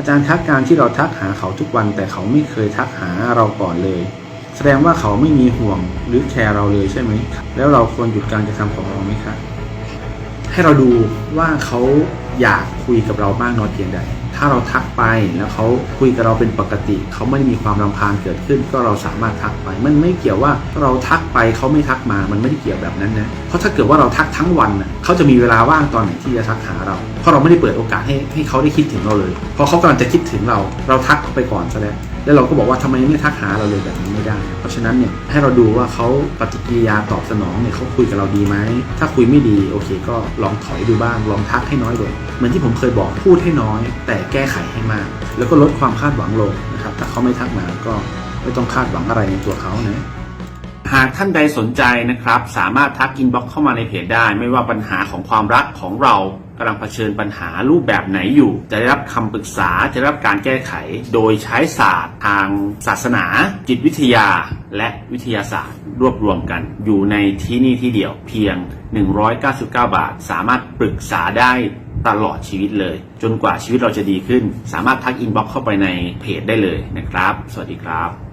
อาจารย์ทักการที่เราทักหาเขาทุกวันแต่เขาไม่เคยทักหาเราก่อนเลย แสดงว่าเขาไม่มีห่วงหรือแคร์เราเลยใช่ไหม แล้วเราควรหยุดการกระทำของเราไหมคะให้เราดูว่าเขาอยากคุยกับเรามากน้อยเพียงใด ถ้าเราทักไปแล้วเขาคุยกับเราเป็นปกติ เขาไม่ได้มีความรำคาญเกิดขึ้น ก็เราสามารถทักไป มันไม่เกี่ยวว่าเราทักไปเขาไม่ทักมา มันไม่ได้เกี่ยวแบบนั้นนะ เพราะถ้าเกิดว่าเราทักทั้งวันเขาจะมีเวลาว่างตอนไหนที่จะทักหาเรา เพราะเราไม่ได้เปิดโอกาสให้ให้เขาได้คิดถึงเราเลย พอเขากำลังจะคิดถึงเรา เราทักเขาไปก่อนซะแล้วแล้วเราก็บอกว่าทำไมไม่ทักหาเราเลยแบบนี้ไม่ได้ เพราะฉะนั้นเนี่ยให้เราดูว่าเขาปฏิกิริยาตอบสนองเนี่ยเขาคุยกับเราดีไหม ถ้าคุยไม่ดีโอเค ก็ลองถอยดูบ้าง ลองทักให้น้อยลง เหมือนที่ผมเคยบอกพูดให้น้อย แต่แก้ไขให้มาก แล้วก็ลดความคาดหวังลงนะครับ ถ้าเขาไม่ทักมาก็ไม่ต้องคาดหวังอะไรในตัวเขานะ หากท่านใดสนใจนะครับ สามารถทักอินบ็อกเข้ามาในเพจได้ ไม่ว่าปัญหาของความรักของเรากำลังเผชิญปัญหารูปแบบไหนอยู่ จะได้รับคำปรึกษาจะได้รับการแก้ไข โดยใช้ศาสตร์ทางศาสนา จิตวิทยา และวิทยาศาสตร์ รวบรวมกัน อยู่ในที่นี่ที่เดียวเพียง 199 บาท สามารถปรึกษาได้ตลอดชีวิตเลย จนกว่าชีวิตเราจะดีขึ้น สามารถทักอินบ็อกเข้าไปในเพจได้เลยนะครับ สวัสดีครับ